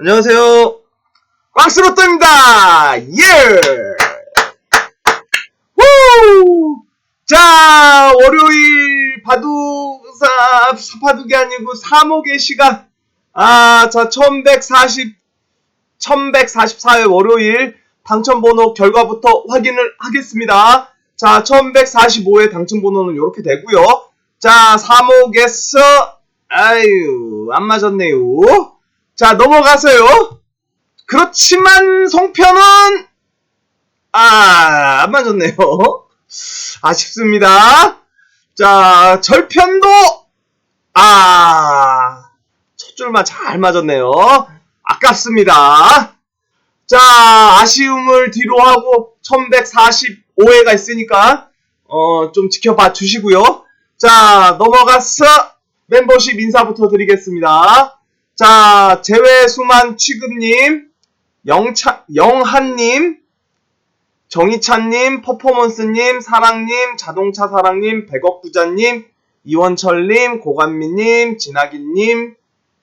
안녕하세요. 꽝스로또입니다. 예! 후! 자, 월요일 바둑사, 바둑이 아니고 사목의 시간. 아, 자, 1140, 1144회 월요일 당첨번호 결과부터 확인을 하겠습니다. 자, 1145회 당첨번호는 이렇게 되고요 자, 사목에서, 아유, 안 맞았네요. 자, 넘어가세요. 그렇지만 송편은 아, 안 맞았네요. 아쉽습니다. 자, 절편도 아, 첫 줄만 잘 맞았네요. 아깝습니다. 자, 아쉬움을 뒤로 하고 1145회가 있으니까 어, 좀 지켜봐 주시고요. 자, 넘어가서 멤버십 인사부터 드리겠습니다. 자, 제외 수만 취급님, 영차, 영한님, 정희찬님, 퍼포먼스님, 사랑님, 자동차 사랑님, 백억부자님, 이원철님, 고관미님, 진아기님,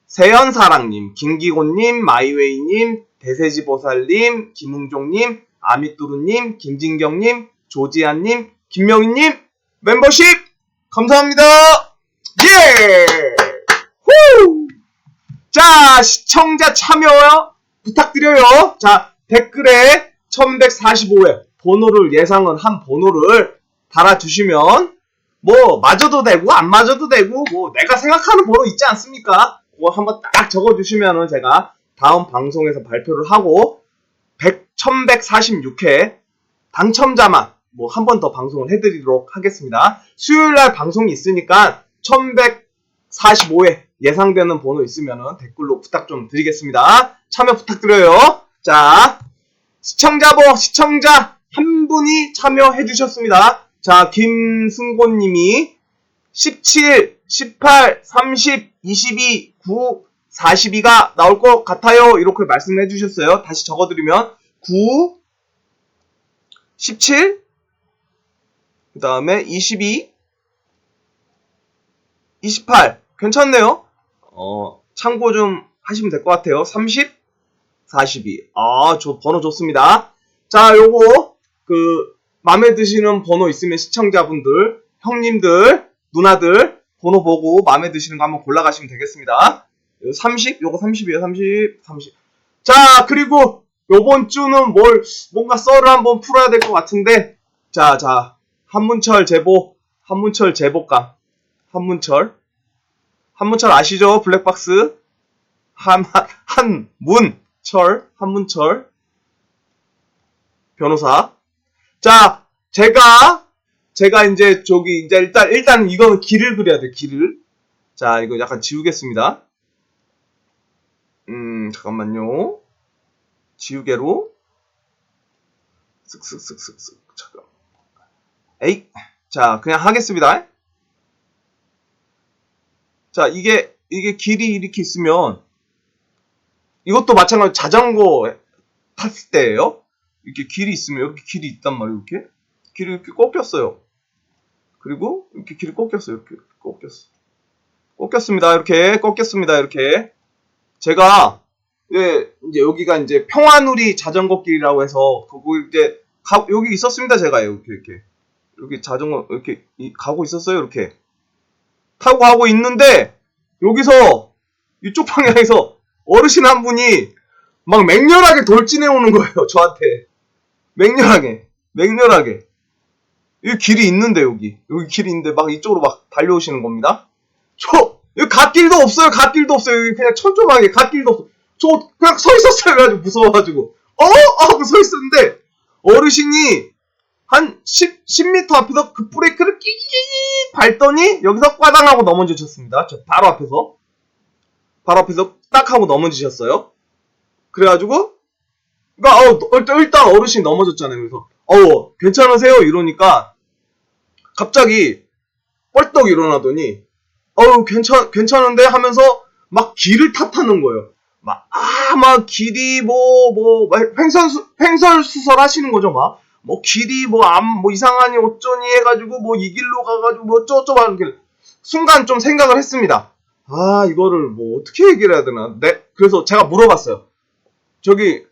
세연사랑님, 김기곤님, 마이웨이님, 대세지보살님, 김웅종님, 아미뚜루님, 김진경님, 조지한님, 김명희님, 멤버십 감사합니다. 예! 후! 자, 시청자 참여 부탁드려요. 자, 댓글에 1145회 번호를 예상은 한 번호를 달아주시면 뭐 맞아도 되고 안 맞아도 되고 뭐 내가 생각하는 번호 있지 않습니까? 그거 한번 딱 적어주시면은 제가 다음 방송에서 발표를 하고 100, 1146회 당첨자만 뭐 한 번 더 방송을 해드리도록 하겠습니다. 수요일 날 방송이 있으니까 1145회 예상되는 번호 있으면 댓글로 부탁 좀 드리겠습니다. 참여 부탁드려요. 자, 시청자번, 시청자 한 분이 참여해 주셨습니다. 자, 김승곤 님이 17, 18, 30, 22, 9, 42가 나올 것 같아요. 이렇게 말씀해 주셨어요. 다시 적어드리면 9, 17, 그 다음에 22, 28 괜찮네요. 어, 참고 좀 하시면 될 것 같아요. 30, 42. 아, 저 번호 좋습니다. 자, 요거 그 마음에 드시는 번호 있으면 시청자분들, 형님들, 누나들 번호 보고 마음에 드시는 거 한번 골라가시면 되겠습니다. 30, 요거 30이에요. 30, 30. 자, 그리고 요번 주는 뭘 뭔가 썰을 한번 풀어야 될 것 같은데, 자, 자, 한문철 제보, 한문철 제보감, 한문철, 한문철 아시죠? 블랙박스, 한, 한 문철, 한문철 변호사. 자, 제가 제가 이제 저기 이제 일단 일단 이거는 길을 그려야 돼 길을. 자, 이거 약간 지우겠습니다. 음, 잠깐만요. 지우개로 쓱쓱쓱쓱쓱 잠깐. 에이, 자 그냥 하겠습니다. 자 이게 이게 길이 이렇게 있으면 이것도 마찬가지로 자전거 탔을 때예요. 이렇게 길이 있으면 이렇게 길이 있단 말이에요. 이렇게 길이 이렇게 꺾였어요. 그리고 이렇게 길이 꺾였어요. 이렇게 꺾였어. 꺾였습니다. 이렇게 꺾였습니다. 이렇게 제가 예, 이제 여기가 이제 평화누리 자전거 길이라고 해서 그거 이제 가, 여기 있었습니다. 제가 이렇게 이렇게 여기 자전거 이렇게 이, 가고 있었어요. 이렇게 타고 가고 있는데 여기서 이쪽 방향에서 어르신 한 분이 막 맹렬하게 돌진해 오는 거예요. 저한테 맹렬하게 맹렬하게 이 길이 있는데 여기 여기 길이 있는데 막 이쪽으로 막 달려오시는 겁니다. 저 여기 갓길도 없어요. 갓길도 없어요. 여기 그냥 철조망에 갓길도 없어. 저 그냥 서 있었어요. 그래가지고 무서워가지고 어? 하고 서 있었는데 어르신이 한 10, 10m 앞에서 그 브레이크를 끼익 밟더니 여기서 꽈당하고 넘어지셨습니다. 저 바로 앞에서. 바로 앞에서 딱 하고 넘어지셨어요. 그래가지고, 그니까, 어, 일단, 일단 어르신이 넘어졌잖아요. 그래서, 어, 괜찮으세요? 이러니까, 갑자기, 뻘떡 일어나더니, 어우, 괜찮, 괜찮은데? 하면서, 막 길을 탓하는 거예요. 막, 아, 막 길이 뭐, 뭐, 횡설수, 횡설수설 하시는 거죠, 막. 뭐 길이 뭐암뭐 이상하니 어쩌니 해가지고 뭐 이 길로 가가지고 뭐 어쩌고저쩌고 하는 길 순간 좀 생각을 했습니다. 아, 이거를 뭐 어떻게 얘기를 해야 되나. 네, 그래서 제가 물어봤어요. 저기,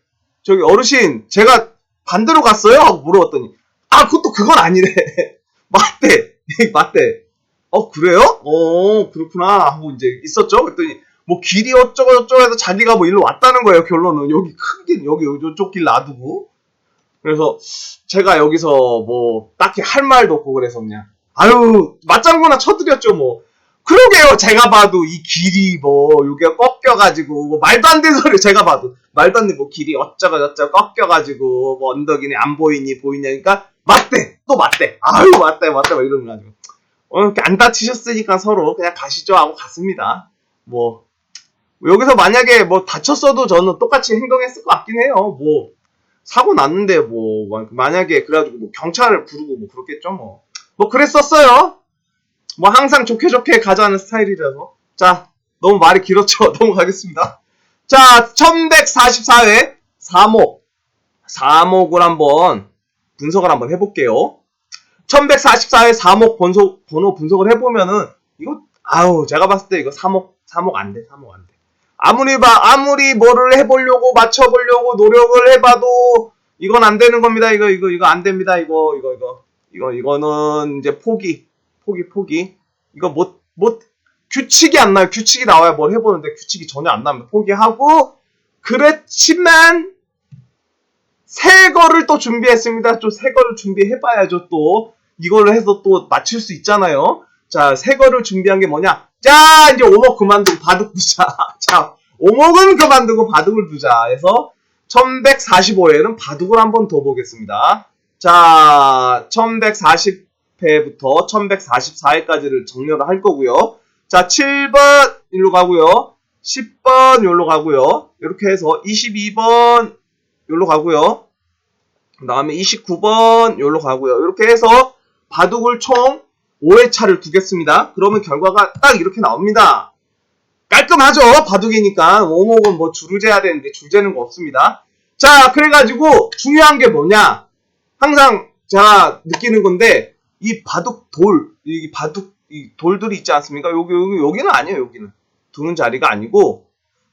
저기 어르신, 제가 반대로 갔어요? 하고 물어봤더니, 아, 그것도 그건 아니래. 맞대. 맞대. 어, 그래요? 어, 그렇구나. 하고 이제 있었죠. 그랬더니, 뭐 길이 어쩌고 저쩌고 해서 자기가 뭐 일로 왔다는 거예요, 결론은. 여기 큰 길, 여기, 이쪽 길 놔두고. 그래서 제가 여기서 뭐 딱히 할 말도 없고 그래서 그냥, 아유, 맞장구나 쳐드렸죠, 뭐. 그러게요, 제가 봐도 이 길이 뭐, 여기가 꺾여가지고, 뭐 말도 안 되는 소리 제가 봐도. 말도 안 돼, 뭐 길이 어쩌고 저쩌고 꺾여가지고, 뭐 언덕이니 안 보이니 보이냐니까, 맞대! 또 맞대! 아유, 맞대, 맞대, 막 이러는 가지고. 어, 이렇게 안 다치셨으니까 서로 그냥 가시죠 하고 갔습니다. 뭐, 여기서 만약에 뭐 다쳤어도 저는 똑같이 행동했을 것 같긴 해요. 뭐, 사고 났는데 뭐, 만약에 그래가지고 뭐 경찰을 부르고 뭐 그렇겠죠, 뭐. 뭐 그랬었어요. 뭐 항상 좋게 좋게 가자는 스타일이라서. 자, 너무 말이 길었죠. 넘어가겠습니다. 자, 1144회 3목. 4목을 한번 분석을 한번 해볼게요. 1144회 4목 번소, 번호 분석을 해보면은, 이거, 아우, 제가 봤을 때 이거 3목, 3목 안 돼, 3목 안 돼. 아무리 봐, 아무리 뭐를 해보려고, 맞춰보려고 노력을 해봐도, 이건 안 되는 겁니다. 이거, 이거, 이거 안 됩니다. 이거, 이거, 이거. 이거, 이거는 이제 포기. 포기, 포기. 이거 못, 못, 규칙이 안 나요. 규칙이 나와야 뭘 해보는데 규칙이 전혀 안 나옵니다. 포기하고, 그렇지만, 새 거를 또 준비했습니다. 또 새 거를 준비해봐야죠, 또. 이걸로 해서 또 맞출 수 있잖아요. 자, 새 거를 준비한 게 뭐냐? 자, 이제 오목 그만두고 바둑 두자. 자, 오목은 그만두고 바둑을 두자. 해서 1145회는 바둑을 한 번 더 보겠습니다. 자, 1140회부터 1144회까지를 정렬을 할 거고요. 자, 7번 일로 가고요. 10번 여기로 가고요. 이렇게 해서 22번 여기로 가고요. 그 다음에 29번 여기로 가고요. 이렇게 해서 바둑을 총 5회 차를 두겠습니다. 그러면 결과가 딱 이렇게 나옵니다. 깔끔하죠? 바둑이니까. 오목은 뭐 줄을 재야 되는데 줄 재는 거 없습니다. 자, 그래가지고 중요한 게 뭐냐? 항상 제가 느끼는 건데 이 바둑 돌, 이 바둑 이 돌들이 있지 않습니까? 여기 여기 여기는 아니에요. 여기는 두는 자리가 아니고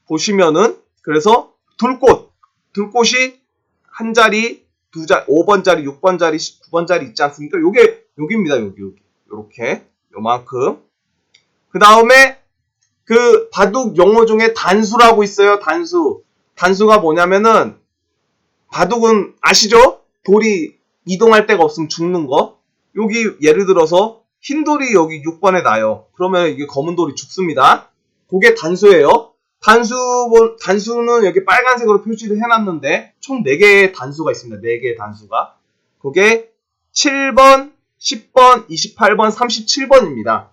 보시면은 그래서 둘꽃, 둘꽃이 한 자리, 두 자, 5번 자리, 6번 자리, 9번 자리 있지 않습니까? 요게 여기입니다. 여기 여기 요렇게 요만큼. 그 다음에 그 바둑 용어 중에 단수라고 있어요. 단수. 단수가 뭐냐면은 바둑은 아시죠? 돌이 이동할 데가 없으면 죽는 거. 여기 예를 들어서 흰 돌이 여기 6번에 나요. 그러면 이게 검은 돌이 죽습니다. 그게 단수예요. 단수, 단수는 여기 빨간색으로 표시를 해놨는데 총 4개의 단수가 있습니다. 4개의 단수가. 그게 7번, 10번, 28번, 37번입니다.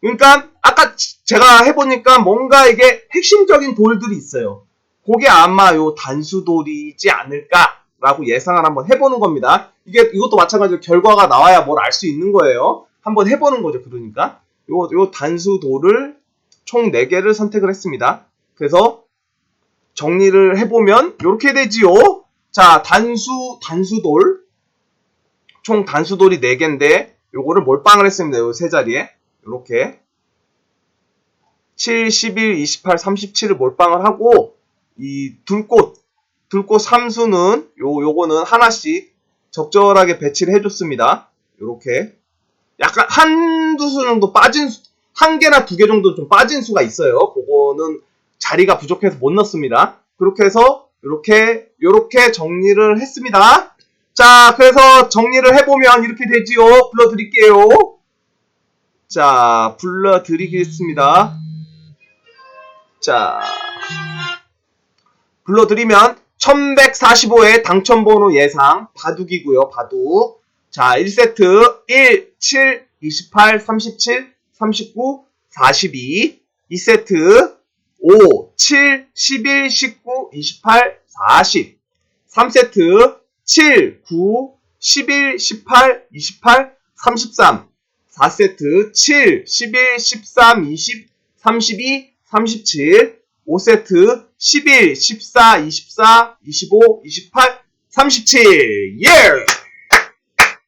그러니까 아까 제가 해보니까 뭔가 이게 핵심적인 돌들이 있어요. 그게 아마 요 단수돌이지 않을까라고 예상을 한번 해보는 겁니다. 이게 이것도 마찬가지로 결과가 나와야 뭘 알 수 있는 거예요. 한번 해보는 거죠. 그러니까 요, 요 단수돌을 총 4개를 선택을 했습니다. 그래서 정리를 해보면 이렇게 되지요. 자, 단수 단수돌 총 단수돌이 4개인데 요거를 몰빵을 했습니다. 요 세 자리에 이렇게 7, 11, 28, 37을 몰빵을 하고 이 둘꽃 둘꽃 삼수는 요 요거는 하나씩 적절하게 배치를 해줬습니다. 요렇게 약간 한두 수 정도 빠진 수, 한 개나 두 개 정도 좀 빠진 수가 있어요. 그거는 자리가 부족해서 못 넣습니다. 그렇게 해서 이렇게 이렇게 정리를 했습니다. 자, 그래서 정리를 해보면 이렇게 되지요. 불러드릴게요. 자, 불러드리겠습니다. 자, 불러드리면 1145의 당첨번호 예상 바둑이고요. 바둑. 자, 1세트 1, 7, 28, 37, 39, 42. 2세트 5, 7, 11, 19, 28, 40. 3세트 7, 9, 11, 18, 28, 33. 4세트 7, 11, 13, 20, 32, 37. 5세트 11, 14, 24, 25, 28, 37. 예!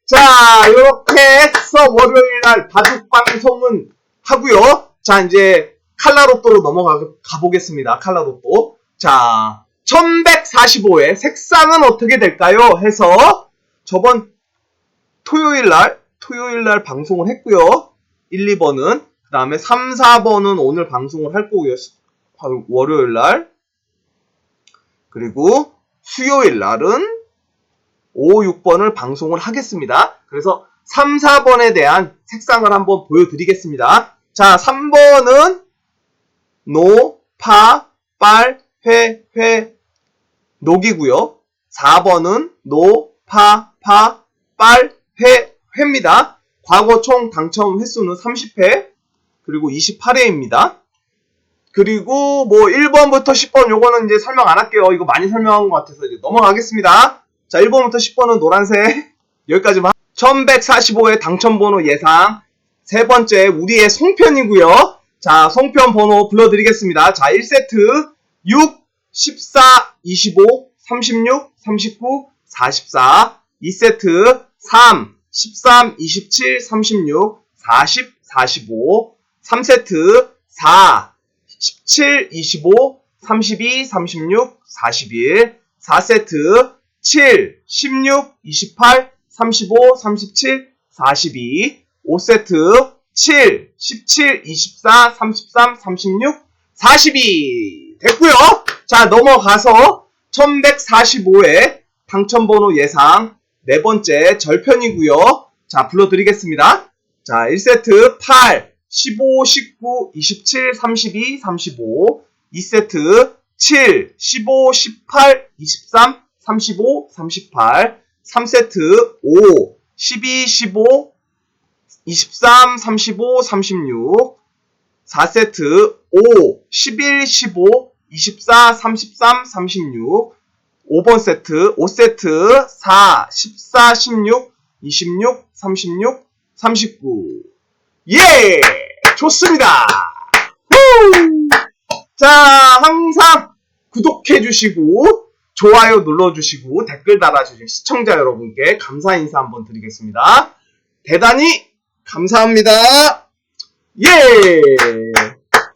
자, 이렇게 해서 월요일 날 바둑 방송은 하고요. 자, 이제 칼라 로또로 넘어가 가보겠습니다. 칼라 로또. 자, 1145회 색상은 어떻게 될까요? 해서 저번 토요일 날, 토요일 날 방송을 했고요. 1, 2번은. 그 다음에 3, 4번은 오늘 방송을 할 거고요. 월요일 날. 그리고 수요일 날은 5, 6번을 방송을 하겠습니다. 그래서 3, 4번에 대한 색상을 한번 보여드리겠습니다. 자, 3번은 노, 파, 빨, 회, 회, 녹이고요. 4번은 노, 파, 파, 빨, 회, 회입니다. 과거 총 당첨 횟수는 30회, 그리고 28회입니다. 그리고 뭐 1번부터 10번 요거는 이제 설명 안 할게요. 이거 많이 설명한 것 같아서 이제 넘어가겠습니다. 자, 1번부터 10번은 노란색. 여기까지만. 1145회 당첨번호 예상. 세 번째, 우리의 송편이고요 자, 송편 번호 불러드리겠습니다. 자, 1세트 6, 14, 25, 36, 39, 44. 2세트 3, 13, 27, 36, 40, 45. 3세트 4, 17, 25, 32, 36, 41. 4세트 7, 16, 28, 35, 37, 42. 5세트 7, 17, 24, 33, 36, 42. 됐고요. 자, 넘어가서 1145회 당첨번호 예상 네 번째 절편이고요. 자, 불러드리겠습니다. 자, 1세트 8, 15, 19, 27, 32, 35. 2세트 7, 15, 18, 23, 35, 38. 3세트 5, 12, 15, 23, 35, 36. 4세트 5, 11, 15, 24, 33, 36. 5번 세트 5세트 4, 14, 16, 26, 36, 39. 예! 좋습니다. 후! 자, 항상 구독해주시고, 좋아요 눌러주시고, 댓글 달아주신 시청자 여러분께 감사 인사 한번 드리겠습니다. 대단히 감사합니다. 예!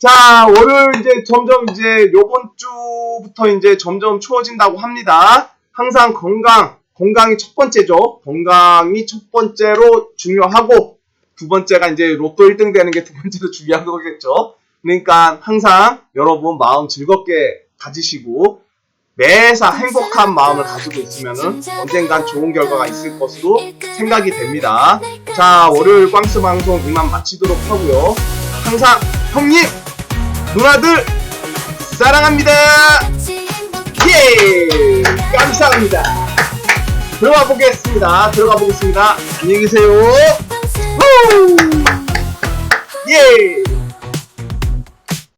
자, 월요일 이제 점점 이제 요번 주부터 이제 점점 추워진다고 합니다. 항상 건강, 건강이 첫 번째죠. 건강이 첫 번째로 중요하고, 두 번째가 이제 로또 1등 되는 게 두 번째로 중요한 거겠죠. 그러니까 항상 여러분 마음 즐겁게 가지시고 매사 행복한 마음을 가지고 있으면은 언젠간 좋은 결과가 있을 것으로 생각이 됩니다. 자, 월요일 꽝스 방송 이만 마치도록 하고요. 항상 형님, 누나들 사랑합니다. 예! 감사합니다. 들어가 보겠습니다. 들어가 보겠습니다. 안녕히 계세요. 후! 예!